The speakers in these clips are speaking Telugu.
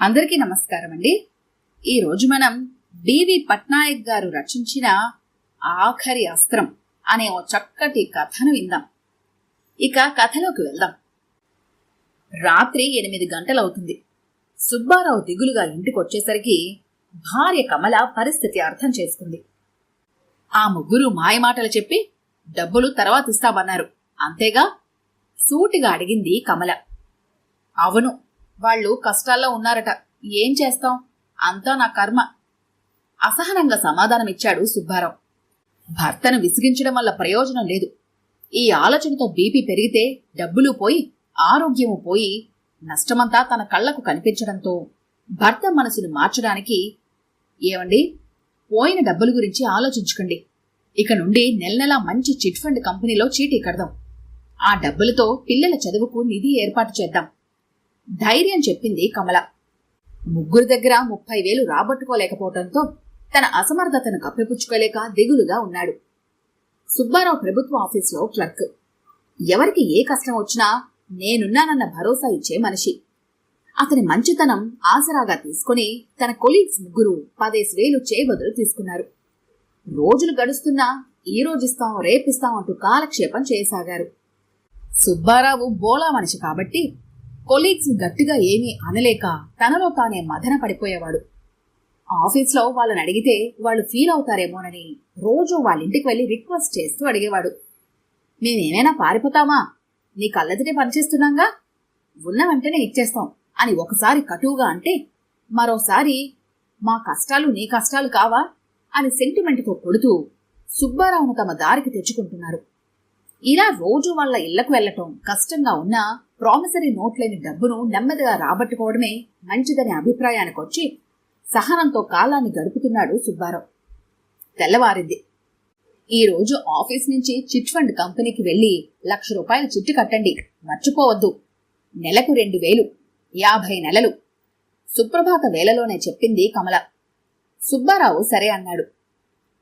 అందరికీ నమస్కారం అండి. ఈరోజు మనం బివి పట్నాయక్ గారు రచించిన ఆఖరి అస్త్రం అనే ఓ చక్కటి కథను విందాం. ఇక కథలోకి వెళ్దాం. రాత్రి ఎనిమిది గంటలవుతుంది. సుబ్బారావు దిగులుగా ఇంటికొచ్చేసరికి భార్య కమల పరిస్థితి అర్థం చేసుకుంది. ఆ ముగ్గురు మాయమాటలు చెప్పి డబ్బులు తర్వాత ఇస్తామన్నారు. అంతేగా? సూటిగా అడిగింది కమల. అవును వాళ్ళు కష్టాల్లో ఉన్నారట. ఏం చేస్తాం? అంతా నా కర్మ. అసహనంగా సమాధానమిచ్చాడు సుబ్బారావు. భర్తను విసిగించడం వల్ల ప్రయోజనం లేదు. ఈ ఆలోచనతో బీపీ పెరిగితే డబ్బులు పోయి ఆరోగ్యము పోయి నష్టమంతా తన కళ్ళకు కనిపించడంతో భర్త మనసును మార్చడానికి ఏమండి? పోయిన డబ్బుల గురించి ఆలోచించుకోండి. ఇక నుండి నెల నెలా మంచి చిట్ ఫండ్ కంపెనీలో చీటీ కడదాం. ఆ డబ్బులతో పిల్లల చదువుకు నిధి ఏర్పాటు చేద్దాం. ధైర్యం చెప్పింది కమల. ముగ్గురు దగ్గర ముప్పై వేలు రాబట్టుకోలేకపోవడంతో తన అసమర్థతను కప్పిపుచ్చుకోలేక దిగులుగా ఉన్నాడు. సుబ్బారావు ప్రభుత్వ ఆఫీసులో క్లర్క్. ఎవరికి ఏ కష్టం వచ్చినా నేనున్నానన్న భరోసా ఇచ్చే మనిషి. అతని మంచితనం ఆసరాగా తీసుకుని తన కొలీగ్స్ ముగ్గురు పదేసి వేలు చేయబదులు తీసుకున్నారు. రోజులు గడుస్తున్నా ఈ రోజిస్తాం రేపిస్తాం అంటూ కాలక్షేపం చేయసాగారు. సుబ్బారావు బోలా మనిషి కాబట్టి కొలీగ్స్ గట్టిగా ఏమీ అనలేక తనలో తానే మదన పడిపోయేవాడు. ఆఫీస్లో వాళ్ళని అడిగితే వాళ్ళు ఫీల్ అవుతారేమోనని రోజు వాళ్ళ ఇంటికి వెళ్ళి రిక్వెస్ట్ చేస్తూ అడిగేవాడు. మేమేమైనా పారిపోతామా? నీ కళ్ళెదిటే పనిచేస్తున్నాంగా? ఉన్న వెంటనే ఇచ్చేస్తాం అని ఒకసారి కటువుగా అంటే మరోసారి మా కష్టాలు నీ కష్టాలు కావా? అని సెంటిమెంట్తో కొడుతూ సుబ్బారావును తమ దారికి తెచ్చుకుంటున్నారు. ఇలా రోజు వాళ్ళ ఇళ్ళకు వెళ్ళటం కష్టంగా ఉన్నా ప్రామిసరీ నోట్ లేని డబ్బును నెమ్మదిగా రాబట్టుకోవడమే మంచిదనే అభిప్రాయానికి వచ్చి సహనంతో కాలాన్ని గడుపుతున్నాడు సుబ్బారావు. తెల్లవారింది. ఈ రోజు ఆఫీస్ నుంచి చిట్ ఫండ్ కంపెనీకి వెళ్ళి లక్ష రూపాయలు చిట్టు కట్టండి. మర్చిపోవద్దు. నెలకు రెండు వేలు యాభై నెలలు. సుప్రభాత వేలలోనే చెప్పింది కమల. సుబ్బారావు సరే అన్నాడు.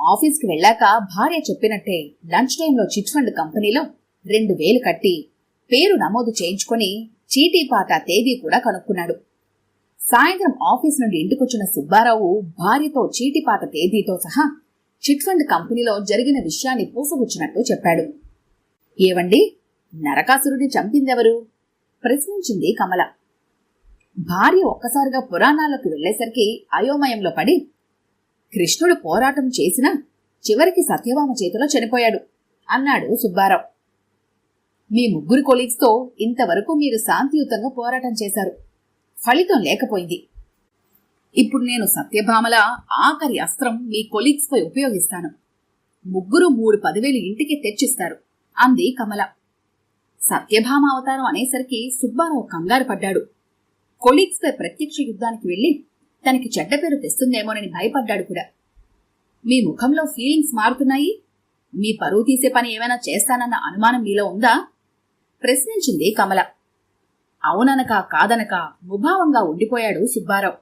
ఆఫీస్కి వెళ్ళాక భార్య చెప్పినట్టే లంచ్ టైంలో చిట్ ఫండ్ కంపెనీలో రెండు వేలు కట్టి పేరు నమోదు చేయించుకొని చీటీపాట తేదీ కూడా కనుక్కున్నాడు. సాయంత్రం ఆఫీస్ నుండి ఇంటికొచ్చిన సుబ్బారావు భార్యతో చీటిపాట తేదీతో సహా చిట్ ఫండ్ కంపెనీలో జరిగిన విషయాన్ని పూసగుచ్చినట్టు చెప్పాడు. ఏవండి? నరకాసురుడిని చంపిందెవరు? ప్రశ్నించింది కమల. భార్య ఒక్కసారిగా పురాణాలకు వెళ్ళేసరికి అయోమయంలో పడి కృష్ణుడు పోరాటం చేసినా చివరికి సత్యభామ చేతిలో చనిపోయాడు అన్నాడు సుబ్బారావు. మీ ముగ్గురు కొలీగ్స్తో ఇంతవరకు మీరు శాంతియుతంగా పోరాటం చేశారు. ఫలితం లేకపోయింది. ఇప్పుడు నేను సత్యభామల ఆఖరి అస్త్రం మీ కొలీగ్స్పై ఉపయోగిస్తాను. ముగ్గురు మూడు పదివేలు ఇంటికి తెచ్చిస్తారు. అంది కమల. సత్యభామ అవతారం అనేసరికి సుబ్బారావు కంగారు పడ్డాడు. కొలీగ్స్పై ప్రత్యక్ష యుద్ధానికి వెళ్ళి తనకి చెడ్డ పేరు తెస్తుందేమోనని భయపడ్డాడు కూడా. మీ ముఖంలో ఫీలింగ్స్ మారుతున్నాయి? మీ పరువు తీసే పని ఏమైనా చేస్తానన్న అనుమానం మీలో ఉందా? ప్రశ్నించింది కమల. అవుననక కాదనక ముభావంగా ఉండిపోయాడు సుబ్బారావు.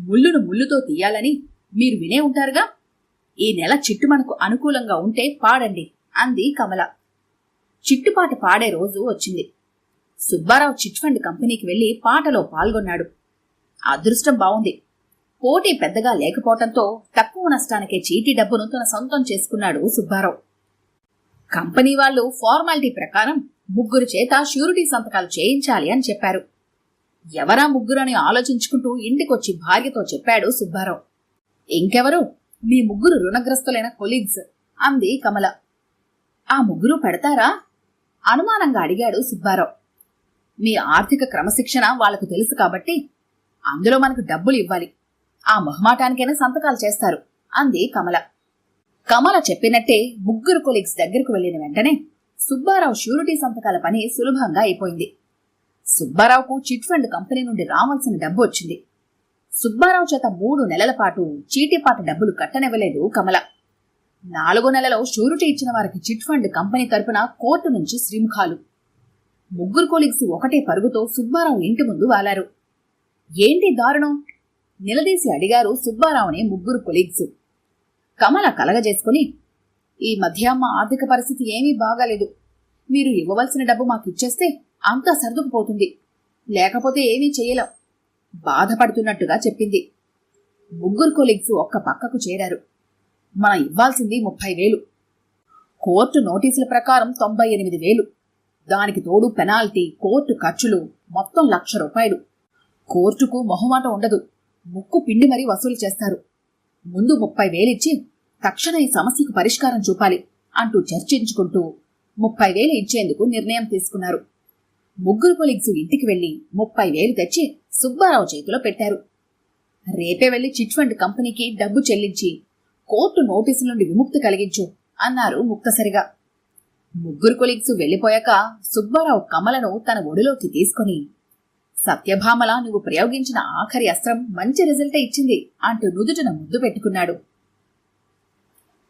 ముళ్ళును ముళ్ళుతో తీయాలని మీరు వినే ఉంటారుగా? ఈ నెల చిట్టు మనకు అనుకూలంగా ఉంటే పాడండి అంది కమల. చిట్టుపాట పాడే రోజు వచ్చింది. సుబ్బారావు చిట్ ఫండ్ కంపెనీకి వెళ్ళి పాటలో పాల్గొన్నాడు. అదృష్టం బావుంది. పోటీ పెద్దగా లేకపోవటంతో తక్కువ నష్టానికే చీటీ డబ్బును తన సొంతం చేసుకున్నాడు సుబ్బారావు. కంపెనీ వాళ్ళు ఫార్మాలిటీ ప్రకారం ముగ్గురు చేత ష్యూరిటీ సంతకాలు చేయించాలి అని చెప్పారు. ఎవరా ముగ్గురని ఆలోచించుకుంటూ ఇంటికొచ్చి భార్యతో చెప్పాడు సుబ్బారావు. ఇంకెవరు? మీ ముగ్గురు రుణగ్రస్తులైన కొలీగ్స్ అంది కమల. ఆ ముగ్గురు పెడతారా? అనుమానంగా అడిగాడు సుబ్బారావు. మీ ఆర్థిక క్రమశిక్షణ వాళ్ళకు తెలుసు కాబట్టి అందులో మనకు డబ్బులు ఇవ్వాలి. ఆ మొహమాటానికైనా సంతకాలు చేస్తారు అంది కమల. కమల చెప్పినట్టే ముగ్గురు కొలీగ్స్ దగ్గరకు వెళ్ళిన వెంటనే సుబ్బారావు ష్యూరిటీ సంతకాల పని సులభంగా అయిపోయింది. సుబ్బారావుకు చిట్ ఫండ్ కంపెనీ నుండి రావాల్సిన డబ్బు వచ్చింది. సుబ్బారావు చేత మూడు నెలల పాటు చీటీపాట డబ్బులు కట్టనివ్వలేదు కమల. నాలుగో నెలలో షూరిటీ ఇచ్చిన వారికి చిట్ ఫండ్ కంపెనీ తరపున కోర్టు నుంచి శ్రీముఖాలు. ముగ్గురు కొలిగ్స్ ఒకటే పరుగుతో సుబ్బారావు ఇంటి ముందు వాలారు. ఏంటి దారుణం? నిలదీసి అడిగారు సుబ్బారావుని ముగ్గురు కొలీగ్స్. కమల కలగజేసుకుని ఈ మధ్య మా ఆర్థిక పరిస్థితి ఏమీ బాగాలేదు. మీరు ఇవ్వవలసిన డబ్బు మాకు ఇచ్చేస్తే అంతా సర్దుకుపోతుంది. లేకపోతే ఏమీ చేయలేం. బాధపడుతున్నట్టుగా చెప్పింది. ముగ్గురు కొలీగ్స్ ఒక్క పక్కకు చేరారు. మనం ఇవ్వాల్సింది ముప్పై వేలు. కోర్టు నోటీసుల ప్రకారం తొంభై ఎనిమిది వేలు. దానికి తోడు పెనాల్టీ కోర్టు ఖర్చులు మొత్తం లక్ష రూపాయలు. కోర్టుకు మొహమాట ఉండదు. ముక్కు పిండి మరీ వసూలు చేస్తారు. ముందు ముప్పై వేలిచ్చి తక్షణ ఈ సమస్యకు పరిష్కారం చూపాలి అంటూ చర్చించుకుంటూ ముప్పై వేలు ఇచ్చేందుకు నిర్ణయం తీసుకున్నారు. ముగ్గురు కొలీగ్స్ ఇంటికి వెళ్ళి ముప్పై వేలు తెచ్చి సుబ్బారావు చేతిలో పెట్టారు. రేపే వెళ్ళి చిట్ ఫండ్ కంపెనీకి డబ్బు చెల్లించి కోర్టు నోటీసుల నుండి విముక్తి కలిగించు అన్నారు ముక్తసరిగా. ముగ్గురు కొలీగ్స్ వెళ్ళిపోయాక సుబ్బారావు కమలను తన ఒడిలోకి తీసుకుని సత్యభామల నువ్వు ప్రయోగించిన ఆఖరి అస్త్రం మంచి రిజల్టే ఇచ్చింది అంటూ నుదుటిన ముద్దు పెట్టుకున్నాడు.